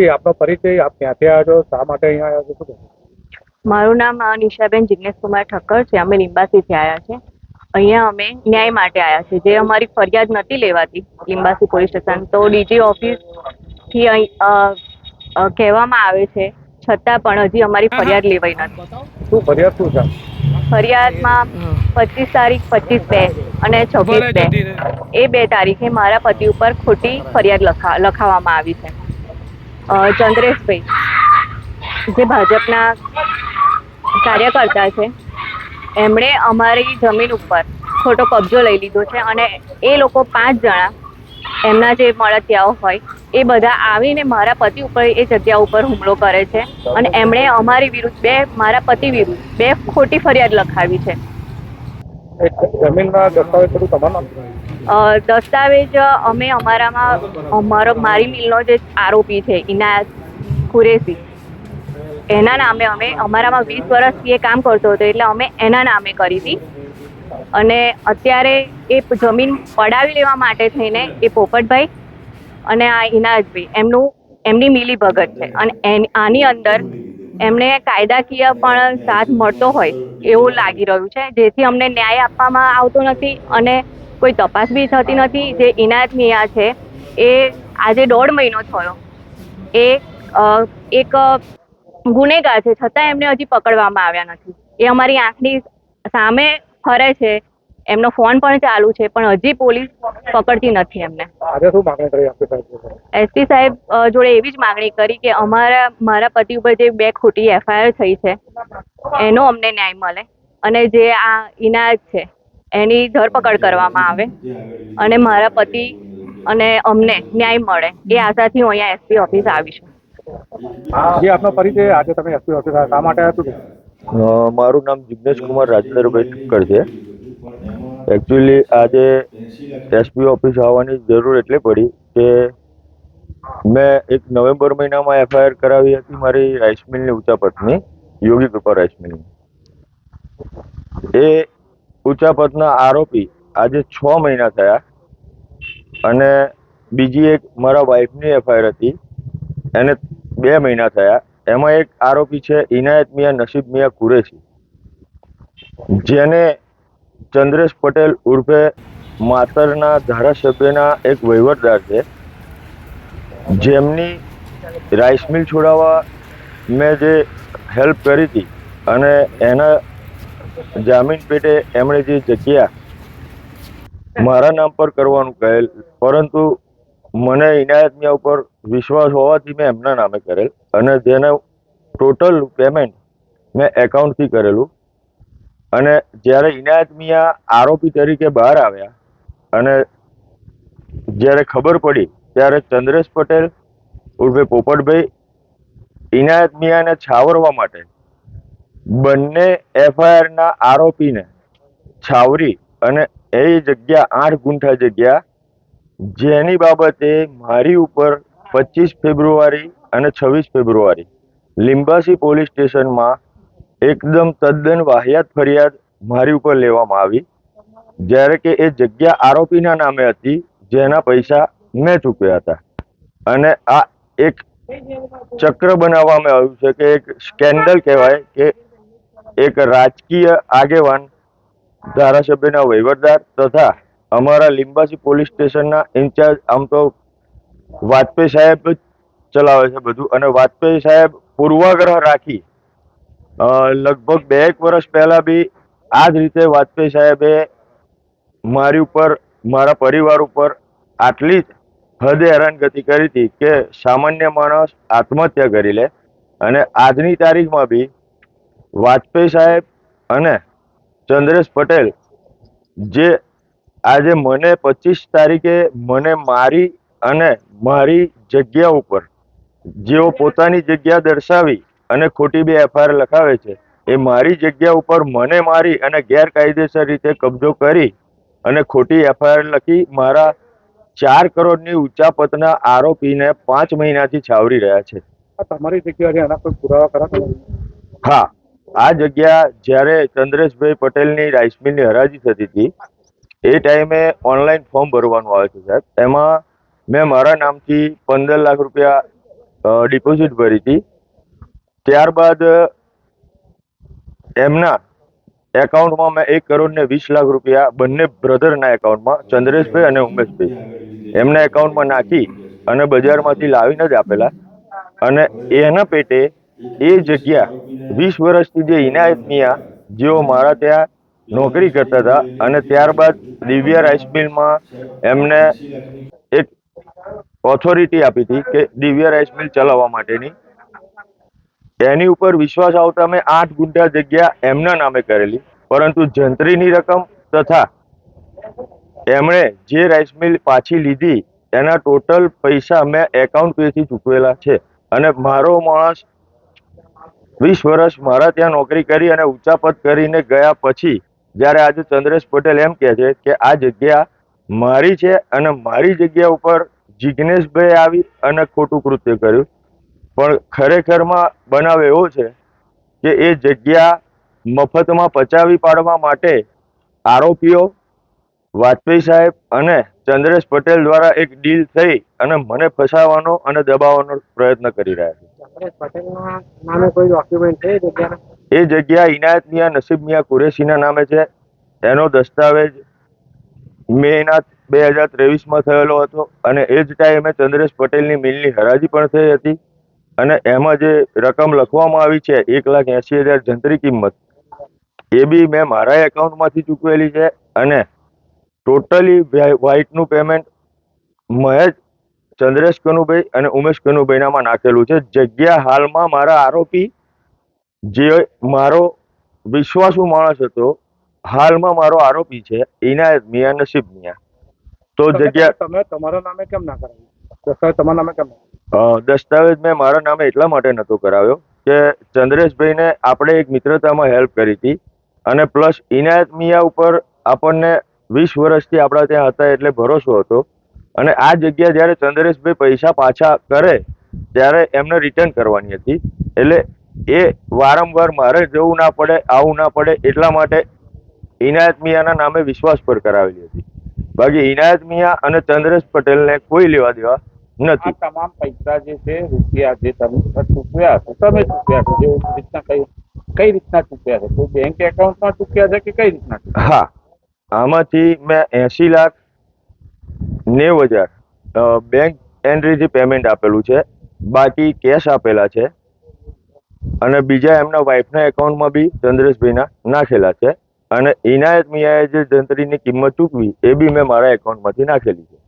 જી આપનો પરિચય આપ ક્યાંથી આવ્યા છો? શા માટે અહીંયા આવ્યા છો? શું મારું નામ નિશાબેન જિગ્નેશકુમાર ઠક્કર છે. અમે લિંબાસીથી આવ્યા છે અહીંયા અમે ન્યાય માટે આવ્યા છે જે અમારી ફરિયાદ નથી લેવાતી લિંબાસી પોલીસ સ્ટેશન. તો ડીજી ઓફિસથી કહેવામાં આવે છે. છતાં પણ હજી અમારી ફરિયાદ લેવાઈ નથી. શું ફરિયાદ શું છે? ફરિયાદમાં પચીસ તારીખ પચીસ બે અને છવ્વીસ બે. એ બે તારીખે મારા પતિ ઉપર ખોટી ફરિયાદ લખા લખાવવામાં આવી છે. ચંદ્રેશભાઈ જે ભાજપના કાર્યકર્તા છે. એમણે અમારી જમીન ઉપર ખોટો કબજો લઈ લીધો છે અને એ લોકો પાંચ જણા એમના જે મળતિયાઓ હોય એ બધા આવીને મારા પતિ ઉપર એ જગ્યા ઉપર હુમલો કરે છે અને એમણે અમારી વિરુદ્ધ બે મારા પતિ વિરુદ્ધ બે ખોટી ફરિયાદ લખાવી છે. એ જમીનના દસ્તાવેજ અ, દસ્તાવેજ અમે અમારામાં, અમારો, મારી મિલનો જે આરોપી છે, ઇનાયત કુરેશી, એના નામે અમે અમારામાં વીસ વર્ષથી એ કામ કરતો હતો, એટલે અમે એના નામે કરી હતી. અને અત્યારે એ જમીન પડાવી લેવા માટે થઈને એ પોપટભાઈ અને આ ઇનાયતભાઈ, એમનું, એમની મિલી ભગત છે. અને આની અંદર એમને કાયદાકીય પણ સાથ મળતો હોય એવું લાગી રહ્યું છે, જેથી અમને ન્યાય આપવામાં આવતો નથી અને કોઈ તપાસ બી થતી નથી. જે ઇનાયત મિયા છે એ આજે દોઢ મહિનો થયો. એ એક ગુનેગાર છે. છતાં એમને હજી પકડવામાં આવ્યા નથી. એ અમારી આંખની સામે ફરે છે. એમનો ફોન પણ ચાલુ છે પણ હજી પોલીસ પકડતી નથી એમને. એસપી સાહેબ જોડે એવી જ માગણી કરી કે અમારા મારા પતિ ઉપર જે બે ખોટી એફઆઈઆર થઈ છે એનો અમને ન્યાય મળે. અને જે આ ઇનાયત છે એની ધરપકડ કરવામાં આવે. અને મારા પતિ અને અમને ન્યાય મળે. એ આશાથી હું અહીંયા એસપી ઓફિસ આવી છું. જે આપનો પરિચય આજે તમે એસપી ઓફિસ શા માટે આવ્યા મારું નામ જિગ્નેશ કુમાર રાજેન્દ્રભાઈ ઠક્કર છે. એકચ્યુઅલી આજે એસપી ઓફિસ આવવાની જરૂર એટલે પડી કે મેં એક નવેમ્બર મહિનામાં એફઆઈઆર કરાવી હતી મારી રાઈસ મિલની ઉચાપતની યોગી કૃપા રાઈસ મિલની. એ ઉચાપતના આરોપી આજે છ મહિના થયા અને બીજી એક મારા વાઈફની એફઆઈઆર હતી. એને બે મહિના થયા. એમાં એક આરોપી છે, ઇનાયત મિયા નસીબ મિયા કુરેશી. જેને ચંદ્રેશ પટેલ ઉર્ફે માતરના ધારાસભ્યના એક વહીવટદાર છે. જેમની રાઈસ મિલ છોડાવવા મેં જે હેલ્પ કરી હતી અને એના જામીન પેટે એમણે જે જગ્યા મારા નામ પર કરવાનું કહેલ, પરંતુ મને ઇનાયત મિયા ઉપર વિશ્વાસ હોવાથી મેં એમના નામે કરેલ અને જેને ટોટલ પેમેન્ટ મેં એકાઉન્ટથી કરેલું. અને જ્યારે ઇનાયત મિયા આરોપી તરીકે બહાર આવ્યા અને જ્યારે ખબર પડી, ત્યારે ચંદ્રેશ પટેલ ઉર્ફે પોપટભાઈ ઇનાયત મિયાને છાવરવા માટે બંને એફઆઈઆરના આરોપીને છાવરી અને એ જગ્યા આઠ ગુંઠા જગ્યા જેની બાબતે મારી ઉપર પચીસ ફેબ્રુઆરી અને છવ્વીસ ફેબ્રુઆરી લિંબાસી પોલીસ સ્ટેશનમાં એકદમ તદ્દન વાહિયાત ફરિયાદ મારી ઉપર લેવામાં આવી. જ્યારે કે એ જગ્યા આરોપીના નામે હતી, જેના પૈસા મેં ચૂક્યા હતા. અને આ એક ચક્ર બનાવવામાં આવ્યું છે કે એક સ્કેન્ડલ કહેવાય કે એક રાજકીય આગેવાન, ધારાસભ્યના વહીવટદાર તથા અમારા લીંબાસી પોલીસ સ્ટેશનના ઇન્ચાર્જ, આમ તો વાજપેયી સાહેબ ચલાવે છે બધું. અને વાજપેયી સાહેબ પૂર્વાગ્રહ રાખી લગભગ બે એક વર્ષ પહેલાં બી આ જ રીતે વાજપેયી સાહેબે મારી ઉપર, મારા પરિવાર ઉપર આટલી જ હદે હેરાનગતિ કરી હતી કે સામાન્ય માણસ આત્મહત્યા કરી લે. અને આજની તારીખમાં બી વાજપેયી સાહેબ અને ચંદ્રેશ પટેલ જે આજે મને પચીસ તારીખે મને મારી અને મારી જગ્યા ઉપર જેઓ પોતાની જગ્યા દર્શાવી અને ખોટી બે એફઆઈઆર લખાવે છે એ મારી જગ્યા ઉપર મને મારી અને ગેરકાયદેસર રીતે કબજો કરી અને ખોટી એફઆઈઆર લખી મારા ચાર કરોડની ઉચાપતના આરોપીને પાંચ મહિનાથી છાવરી રહ્યા છે. તમારી જગ્યા છે કોઈ પુરાવા ખરા? હા. આ જગ્યા જ્યારે ચંદ્રેશભાઈ પટેલની રાઈસ મિલની હરાજી થતી હતી, એ ટાઈમે ઓનલાઈન ફોર્મ ભરવાનું આવે છે સાહેબ. એમાં મેં મારા નામથી પંદર લાખ રૂપિયા ડિપોઝિટ ભરી હતી. ત્યારબાદ એમના એકાઉન્ટમાં મેં એક કરોડ ને વીસ લાખ રૂપિયા બંને બ્રધરના એકાઉન્ટમાં, ચંદ્રેશભાઈ અને ઉમેશભાઈ. એમના એકાઉન્ટમાં નાખી અને બજારમાંથી લાવીને જ આપેલા. અને એના પેટે એ જગ્યા વીસ વર્ષથી જે ઇનાયત મિયા, જેઓ મારા ત્યાં નોકરી કરતા હતા અને ત્યારબાદ દિવ્યા રાઈસ મિલમાં એમને એક ઓથોરિટી આપી હતી કે દિવ્યા રાઈસ મિલ ચલાવવા માટેની. એની ઉપર વિશ્વાસ આવતા મેં આઠ ગુંઠા જગ્યા એમના નામે કરેલી, પરંતુ જંત્રીની રકમ તથા એમણે જે રાઈસ મિલ પાછી લીધી, એના ટોટલ પૈસા મેં એકાઉન્ટ પેથી ચૂકવેલા છે અને મારો માણસ વીસ વર્ષ મારા ત્યાં નોકરી કરી અને ઊંચા કરીને ગયા પછી જ્યારે આજે ચંદ્રેશ પટેલ એમ કહે છે કે આ જગ્યા મારી છે અને મારી જગ્યા ઉપર જિજ્ઞેશભાઈ આવી અને ખોટું કૃત્ય કર્યું. પણ ખરેખરમાં બનાવ એવો છે કે એ જગ્યા મફતમાં પચાવી પાડવા માટે આરોપીઓ વાજપેયી સાહેબ અને ચંદ્રેશ પટેલ દ્વારા એક ડીલ થઈ અને મને ફસાવવાનો અને દબાવવાનો પ્રયત્ન કરી રહ્યા છે. એ જગ્યા ઇનાયત મિયા નસીબ મિયા કુરેશીના નામે છે. એનો દસ્તાવેજ મેના બે હજાર ત્રેવીસમાં થયેલો હતો અને એ જ ટાઈમે ચંદ્રેશ પટેલની મિલની હરાજી પણ થઈ હતી અને એમાં જે રકમ લખવામાં આવી છે એક લાખ એંસી હજાર જંત્રી કિંમત એ બી મેં મારા એકાઉન્ટમાંથી ચૂકવેલી છે અને ટોટલી વ્હાઇટનું પેમેન્ટ મહેશ ચંદ્રેશ કનુભાઈ અને ઉમેશ કનુભાઈનામાં નાખેલું છે. જગ્યા હાલમાં મારા આરોપી જે મારો વિશ્વાસુ માણસ હતો હાલમાં મારો આરોપી છે ઇનાયત મિયા નસીબ મિયા. તો જગ્યા તમે તમારા નામે કેમ ના કરાવ્યું? દસ્તાવેજ તમારા નામે કેમ દસ્તાવેજ મેં મારા નામે એટલા માટે નહોતો કરાવ્યો કે ચંદ્રેશભાઈને આપણે એક મિત્રતામાં હેલ્પ કરી હતી અને પ્લસ ઇનાયત મિયા ઉપર આપણને વીસ વર્ષથી આપણા ત્યાં હતા એટલે ભરોસો હતો. અને આ જગ્યા જ્યારે ચંદ્રેશભાઈ પૈસા પાછા કરે ત્યારે એમને રિટર્ન કરવાની હતી. એટલે એ વારંવાર મારે જવું ના પડે આવું ના પડે એટલા માટે ઇનાયત મિયાના નામે વિશ્વાસ પર કરાવેલી હતી. બાકી ઇનાયત મિયા અને ચંદ્રેશ પટેલને કોઈ લેવા દેવા નથી. તમામ પૈસા જે છે રૂપિયા જે તમે ચૂકવ્યા છો તમે ચૂક્યા છો જે રીતના કઈ કઈ રીતના ચૂક્યા છે? કોઈ બેંક એકાઉન્ટમાં ચૂક્યા છે કે કઈ રીતના હા. આમાંથી મેં એસી લાખ નેવ હજાર બેંક એન્ટ્રીથી પેમેન્ટ આપેલું છે. બાકી કેશ આપેલા છે. અને બીજા એમના વાઇફના એકાઉન્ટમાં બી ચંદ્રેશભાઈના નાખેલા છે. અને ઇનાયત મિયાએ જે જંત્રીની કિંમત ચૂકવી, એ બી મેં મારા એકાઉન્ટમાંથી નાખેલી છે.